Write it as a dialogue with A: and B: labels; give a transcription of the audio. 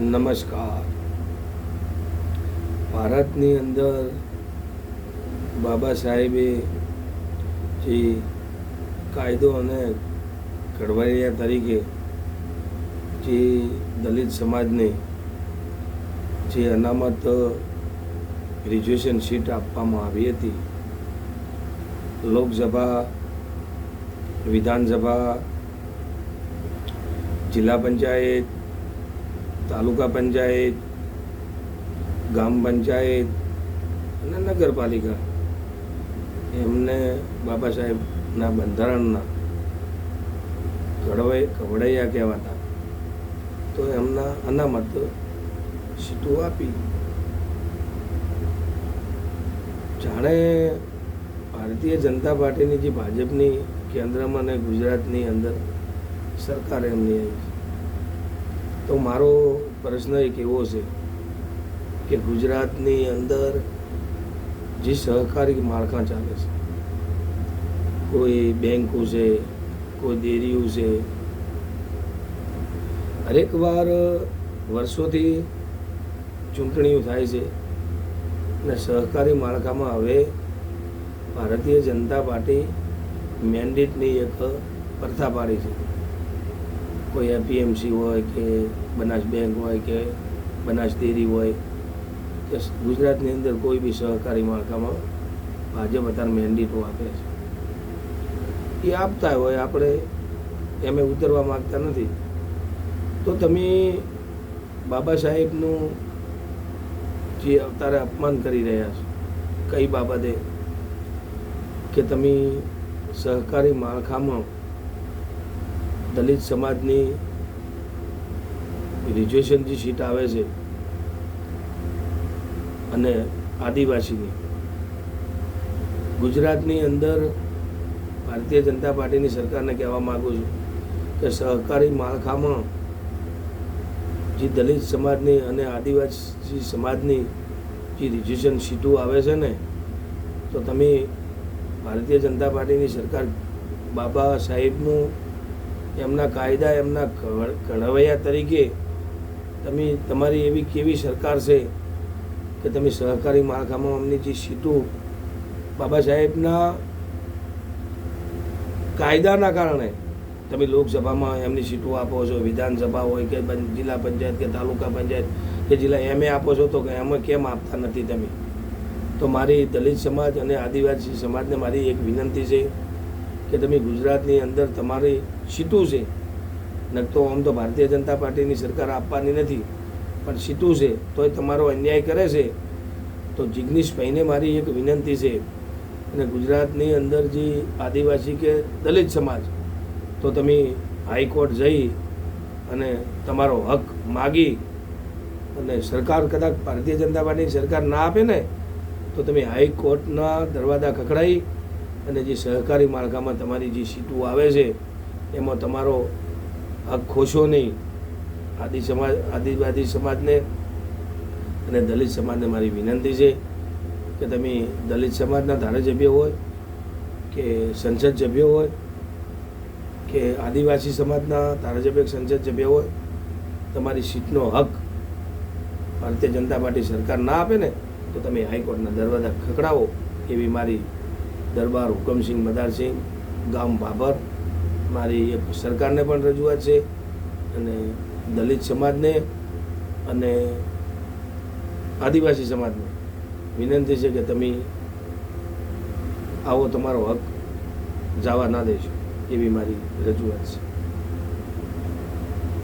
A: નમસ્કાર. ભારતની અંદર બાબા સાહેબે જે કાયદો અને ઘડવૈયા તરીકે જે દલિત સમાજને જે અનામત ગ્રેજ્યુએશન સીટ આપવામાં આવી હતી. લોકસભા, વિધાનસભા જિલ્લા પંચાયત, તાલુકા પંચાયત, ગામ પંચાયત અને નગરપાલિકા. એમને બાબા સાહેબના બંધારણના ઘડવાઈ કવડૈયા કહેવાતા. તો એમના અનામત સીટો આપી. જાણે ભારતીય જનતા પાર્ટીની જે ભાજપની કેન્દ્રમાં અને ગુજરાતની અંદર સરકાર એમની આવી તો મારો પ્રશ્ન એક એવો છે કે ગુજરાતની અંદર જે સહકારી માળખા ચાલે છે, કોઈ બેંકો છે, કોઈ ડેરીઓ છે હરેક વાર વર્ષોથી ચૂંટણીઓ થાય છે અને સહકારી માળખામાં હવે ભારતીય જનતા પાર્ટી મેન્ડેટની એક પ્રથા પાડી છે. કોઈ એપીએમસી હોય કે બનાસ બેંક હોય કે બનાસ ડેરી હોય, કે ગુજરાતની અંદર કોઈ બી સહકારી માળખામાં ભાજપ અત્યારે મેન્ડેટો આપે છે. એ આપતા હોય, આપણે એમે ઉતરવા માગતા નથી. તો તમે બાબા સાહેબનું જે અવતારે અપમાન કરી રહ્યા છો, કઈ બાબતે? કે તમે સહકારી માળખામાં દલિત સમાજની રિઝર્વેશન જે સીટ આવે છે અને આદિવાસીની. ગુજરાતની અંદર ભારતીય જનતા પાર્ટીની સરકારને કહેવા માગું છું કે સહકારી માળખામાં જે દલિત સમાજની અને આદિવાસી સમાજની જે રિઝર્વેશન સીટો આવે છે ને, તો તમે ભારતીય જનતા પાર્ટીની સરકાર બાબા સાહેબનું એમના કાયદા, એમના ઘડવૈયા તરીકે તમે, તમારી એવી કેવી સરકાર છે કે તમે સહકારી માળખામાં અમને જે સીટો બાબા સાહેબના કાયદાના કારણે તમે લોકસભામાં એમની સીટો આપો છો, વિધાનસભા હોય કે જિલ્લા પંચાયત કે તાલુકા પંચાયત કે જિલ્લા એમ આપો છો તો કે એમાં કેમ આપતા નથી તમે? તો મારી દલિત સમાજ અને આદિવાસી સમાજને મારી એક વિનંતી છે કે તમે ગુજરાતની અંદર તમારી સીટો છે. ન તો આમ તો ભારતીય જનતા પાર્ટીની સરકાર આપવાની નથી. પણ સીતું છે, તોય તમારો અન્યાય કરે છે. તો જિગ્નેશભાઈને મારી એક વિનંતી છે. અને ગુજરાતની અંદર જે આદિવાસી કે દલિત સમાજ, તો તમે હાઈકોર્ટ જઈ અને તમારો હક માગી અને સરકાર કદાચ ભારતીય જનતા પાર્ટીની સરકાર ના આપે ને, તો તમે હાઈકોર્ટના દરવાજા ખખડાઈ અને જે સહકારી માળખામાં તમારી જે સીટો આવે છે એમાં તમારો હક ખોશો નહીં. આદિ સમાજ, આદિવાસી સમાજને અને દલિત સમાજને મારી વિનંતી છે કે તમે દલિત સમાજના ધારાસભ્ય હોય કે સંસદ સભ્ય હોય કે આદિવાસી સમાજના ધારાસભ્ય સંસદ સભ્ય હોય, તમારી સીટનો હક ભારતીય જનતા પાર્ટી સરકાર ના આપે ને, તો તમે હાઈકોર્ટના દરવાજા ખખડાવો એવી મારી દરબાર હુકમસિંહ મદારસિંહ ગામ ભાભર મારી સરકારને પણ રજૂઆત છે અને દલિત સમાજને અને આદિવાસી સમાજને વિનંતી છે કે તમે આવો તમારો હક જવા ના દેશો એવી મારી રજૂઆત છે.